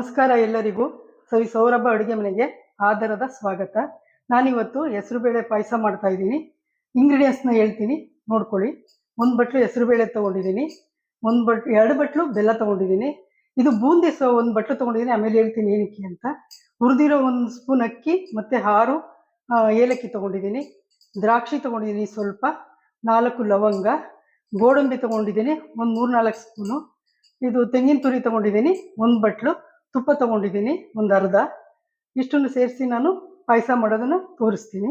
ನಮಸ್ಕಾರ ಎಲ್ಲರಿಗೂ. ಸವಿ ಸೌರಭ ಅಡುಗೆ ಮನೆಗೆ ಆಧಾರದ ಸ್ವಾಗತ. ನಾನಿವತ್ತು ಹೆಸರುಬೇಳೆ ಪಾಯಸ ಮಾಡ್ತಾ ಇದ್ದೀನಿ. ಇಂಗ್ರೀಡಿಯೆಂಟ್ಸ್ನ ಹೇಳ್ತೀನಿ. ನೋಡ್ಕೊಳ್ಳಿ. ಒಂದು ಬಟ್ಲು ಹೆಸರುಬೇಳೆ ತೊಗೊಂಡಿದ್ದೀನಿ. ಒಂದು ಬಟ್, ಎರಡು ಬಟ್ಲು ಬೆಲ್ಲ ತೊಗೊಂಡಿದ್ದೀನಿ. ಇದು ಬೂಂದಿ ಸೊ ಒಂದು ಬಟ್ಲು ತೊಗೊಂಡಿದ್ದೀನಿ. ಆಮೇಲೆ ಹೇಳ್ತೀನಿ ಏನಕ್ಕೆ ಅಂತ. ಹುರಿದಿರೋ ಒಂದು ಸ್ಪೂನ್ ಅಕ್ಕಿ ಮತ್ತು ಹಾರು ಏಲಕ್ಕಿ ತೊಗೊಂಡಿದ್ದೀನಿ. ದ್ರಾಕ್ಷಿ ತೊಗೊಂಡಿದ್ದೀನಿ ಸ್ವಲ್ಪ. ನಾಲ್ಕು ಲವಂಗ. ಗೋಡಂಬಿ ತೊಗೊಂಡಿದ್ದೀನಿ. ಒಂದು ಮೂರು ನಾಲ್ಕು ಸ್ಪೂನು. ಇದು ತೆಂಗಿನ ತುರಿ ತೊಗೊಂಡಿದ್ದೀನಿ. ಒಂದು ಬಟ್ಲು. ತುಪ್ಪ ತಗೊಂಡಿದ್ದೀನಿ, ಒಂದು ಅರ್ಧ. ಇಷ್ಟನ್ನು ಸೇರಿಸಿ ನಾನು ಪಾಯಸ ಮಾಡೋದನ್ನು ತೋರಿಸ್ತೀನಿ.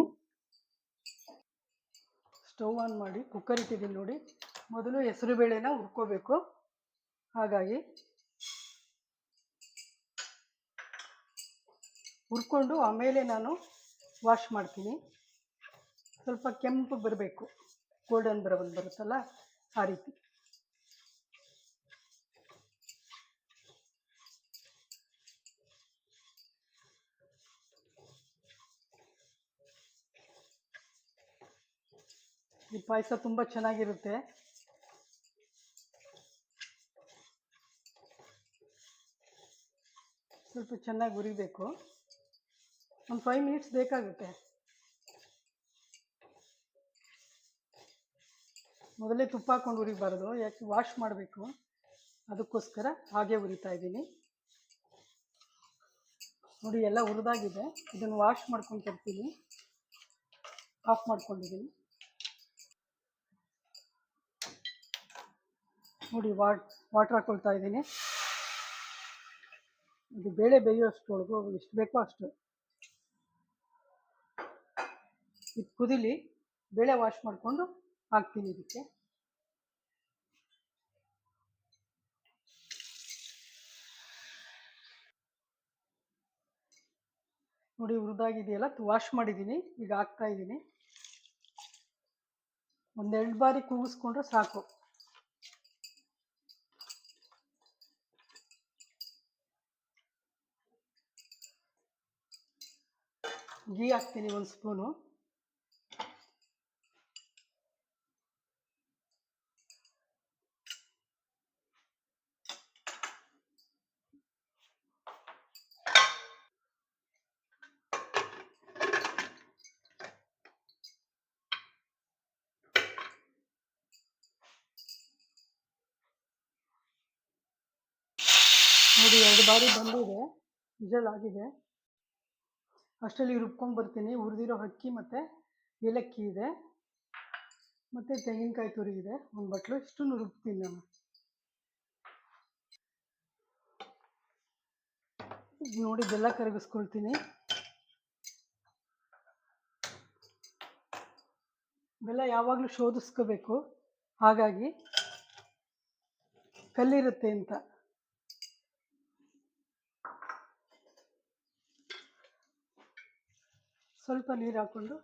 ಸ್ಟವ್ ಆನ್ ಮಾಡಿ, ಕುಕ್ಕರ್ ಇಟ್ಟಿದ್ದೀನಿ ನೋಡಿ. ಮೊದಲು ಹೆಸರು ಬೇಳೆನ ಹುರ್ಕೋಬೇಕು. ಹಾಗಾಗಿ ಹುರ್ಕೊಂಡು ಆಮೇಲೆ ನಾನು ವಾಶ್ ಮಾಡ್ತೀನಿ. ಸ್ವಲ್ಪ ಕೆಂಪು ಬರಬೇಕು ಗೋಲ್ಡನ್ ಬ್ರೌನ್ ಬರುತ್ತಲ್ಲ, ಆ ರೀತಿ. ಈ ಪಾಯಸ ತುಂಬ ಚೆನ್ನಾಗಿರುತ್ತೆ. ಸ್ವಲ್ಪ ಚೆನ್ನಾಗಿ ಹುರಿಬೇಕು. ಒಂದು ಫೈವ್ ಮಿನಿಟ್ಸ್ ಬೇಕಾಗುತ್ತೆ. ಮೊದಲೇ ತುಪ್ಪ ಹಾಕೊಂಡು ಹುರಿಬಾರ್ದು. ಯಾಕೆ ವಾಶ್ ಮಾಡಬೇಕು. ಅದಕ್ಕೋಸ್ಕರ ಹಾಗೆ ಹುರಿತಾ ಇದ್ದೀನಿ. ನೋಡಿ, ಎಲ್ಲ ಹುರಿದಾಗಿದೆ. ಇದನ್ನು ವಾಶ್ ಮಾಡ್ಕೊಂಡು ತರ್ತೀನಿ ಆಫ್ ಮಾಡ್ಕೊಂಡಿದ್ದೀನಿ. ನೋಡಿ ವಾಟ್ ವಾಟ್ರ್ ಹಾಕೊಳ್ತಾ ಇದ್ದೀನಿ. ಇದು ಬೇಳೆ ಬೇಯೋಷ್ಟೊಳಗು ಎಷ್ಟು ಬೇಕೋ ಅಷ್ಟು. ಇದು ಕುದಿಲಿ, ಬೇಳೆ ವಾಶ್ ಮಾಡಿಕೊಂಡು ಹಾಕ್ತೀನಿ ಇದಕ್ಕೆ. ನೋಡಿ ಹುರಿದಾಗಿದೆಯಲ್ಲ ವಾಶ್ ಮಾಡಿದ್ದೀನಿ, ಈಗ ಹಾಕ್ತಾ ಇದ್ದೀನಿ. ಒಂದೆರಡು ಬಾರಿ ಕೂಗಿಸ್ಕೊಂಡ್ರೆ ಸಾಕು. ಗೀ ಹಾಕ್ತೀನಿ ಒಂದು ಸ್ಪೂನು ನೋಡಿ ಎರಡು ಬಾರಿ ಬಂದಿದೆ ವಿಜಲ್ ಆಗಿದೆ ಅಷ್ಟರಲ್ಲಿ ರುಬ್ಕೊಂಡು ಬರ್ತೀನಿ. ಹುರಿದಿರೋ ಅಕ್ಕಿ ಮತ್ತು ಏಲಕ್ಕಿ ಇದೆ. ಮತ್ತು ತೆಂಗಿನಕಾಯಿ ತುರಿ ಇದೆ ಒಂದು ಬಟ್ಲು. ಇಷ್ಟನ್ನು ರುಬ್ತೀನಿ ನಾನು. ನೋಡಿ, ಬೆಲ್ಲ ಕರಗಿಸ್ಕೊಳ್ತೀನಿ. ಬೆಲ್ಲ ಯಾವಾಗಲೂ ಶೋಧಿಸ್ಕೋಬೇಕು. ಹಾಗಾಗಿ ಕಲ್ಲಿರುತ್ತೆ ಅಂತ. ಸ್ವಲ್ಪ ನೀರು ಹಾಕ್ಕೊಂಡು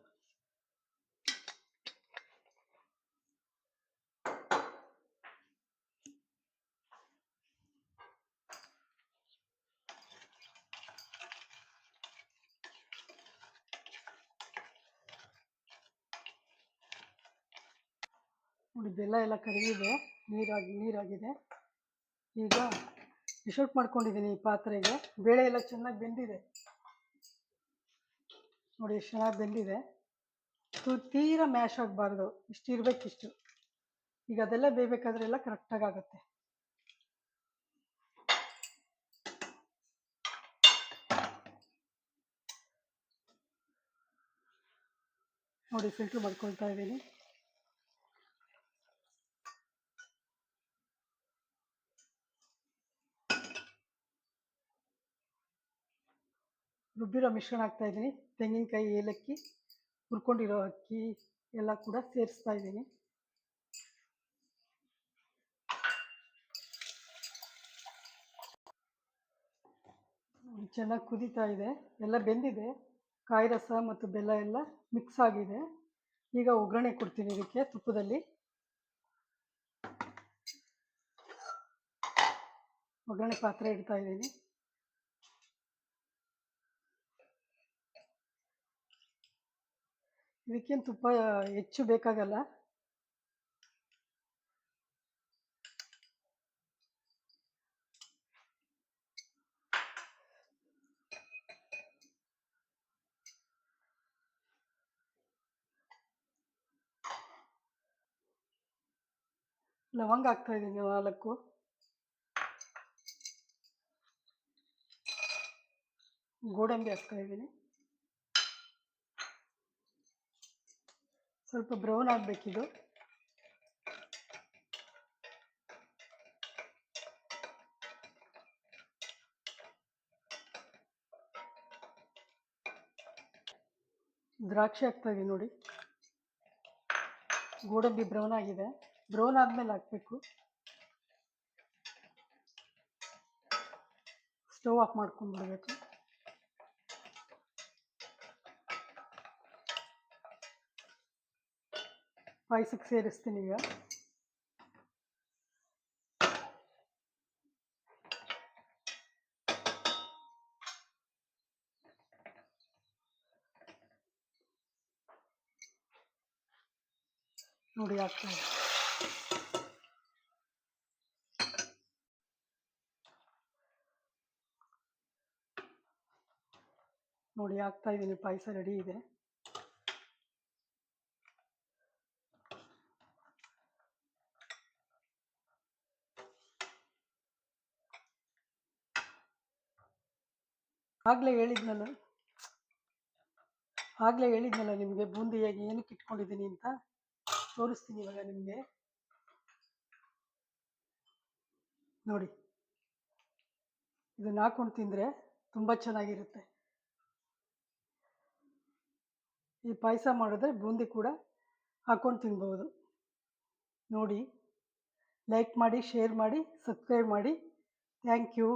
ನೋಡಿ, ಬೆಲ್ಲ ಎಲ್ಲ ಕರಗಿದೆ. ನೀರಾಗಿ, ನೀರಾಗಿದೆ. ಈಗ ಔಟ್ ಮಾಡ್ಕೊಂಡಿದ್ದೀನಿ ಈ ಪಾತ್ರೆಗೆ. ಬೇಳೆ ಎಲ್ಲ ಚೆನ್ನಾಗಿ ಬೆಂದಿದೆ. ನೋಡಿ ಎಷ್ಟು ಚೆನ್ನಾಗಿ ಬೆಂದಿದೆ. ತು- ತೀರ ಮ್ಯಾಶ್ ಆಗಬಾರ್ದು. ಇಷ್ಟು ಇರಬೇಕಿಷ್ಟು. ಈಗ ಅದೆಲ್ಲ ಬೇಯಬೇಕಾದ್ರೆ ಎಲ್ಲ ಕರೆಕ್ಟಾಗಿ ಆಗುತ್ತೆ. ನೋಡಿ ಫಿಲ್ಟ್ರ್ ಮಾಡ್ಕೊಳ್ತಾ ಇದ್ದೀನಿ. ರುಬ್ಬಿರೋ ಮಿಶ್ರಣ ಹಾಕ್ತಾ ಇದ್ದೀನಿ. ತೆಂಗಿನಕಾಯಿ, ಏಲಕ್ಕಿ, ಹುರ್ಕೊಂಡಿರೋ ಅಕ್ಕಿ ಎಲ್ಲ ಕೂಡ ಸೇರಿಸ್ತಾ ಇದ್ದೀನಿ. ಚೆನ್ನಾಗಿ ಕುದೀತಾ ಇದೆ. ಎಲ್ಲ ಬೆಂದಿದೆ. ಕಾಯಿ ರಸ ಮತ್ತು ಬೆಲ್ಲ ಎಲ್ಲ ಮಿಕ್ಸ್ ಆಗಿದೆ. ಈಗ ಒಗ್ಗರಣೆ ಕೊಡ್ತೀನಿ ಇದಕ್ಕೆ ತುಪ್ಪದಲ್ಲಿ. ಒಗ್ಗರಣೆ ಪಾತ್ರೆ ಇಡ್ತಾ ಇದ್ದೀನಿ. ಇದಕ್ಕೇನು ತುಪ್ಪ ಹೆಚ್ಚು ಬೇಕಾಗಲ್ಲ. ಲವಂಗ ಹಾಕ್ತಾ ಇದ್ದೀನಿ ನಾಲ್ಕು. ಗೋಡಂಬಿ ಹಾಕ್ತಾ ಇದ್ದೀನಿ. ಸ್ವಲ್ಪ ಬ್ರೌನ್ ಆಗಬೇಕಿದು. ದ್ರಾಕ್ಷಿ ಹಾಕ್ತಾ ಇದೀನಿ ನೋಡಿ. ಗೋಡಂಬಿ ಬ್ರೌನ್ ಆಗಿದೆ. ಬ್ರೌನ್ ಆದ್ಮೇಲೆ ಹಾಕ್ಬೇಕು. Stove off ಮಾಡ್ಕೊಂಡ್ಬಿಡ್ಬೇಕು. ಪಾಯಸಕ್ಕೆ ಸೇರಿಸ್ತೀನಿ ಈಗ ನೋಡಿ ಆಗ್ತಾ ಇದೆ ನೋಡಿ ಆಗ್ತಾ ಇದ್ದೀನಿ ಪಾಯಸ ರೆಡಿ ಇದೆ ಆಗಲೇ ಹೇಳಿದ್ನಲ್ಲ. ಆಗಲೇ ಹೇಳಿದ್ನಲ್ಲ ನಿಮಗೆ ಬೂಂದಿಯಾಗಿ ಏನಕ್ಕೆ ಇಟ್ಕೊಂಡಿದ್ದೀನಿ ಅಂತ? ತೋರಿಸ್ತೀನಿ ಇವಾಗ ನಿಮಗೆ. ನೋಡಿ. ಇದನ್ನ ಹಾಕೊಂಡು ತಿಂದರೆ ತುಂಬ ಚೆನ್ನಾಗಿರುತ್ತೆ. ಈ ಪಾಯಸ ಮಾಡಿದ್ರೆ ಬೂಂದಿ ಕೂಡ ಹಾಕೊಂಡು ತಿನ್ಬೋದು. ನೋಡಿ. ಲೈಕ್ ಮಾಡಿ, ಶೇರ್ ಮಾಡಿ, ಸಬ್ಸ್ಕ್ರೈಬ್ ಮಾಡಿ. Thank you.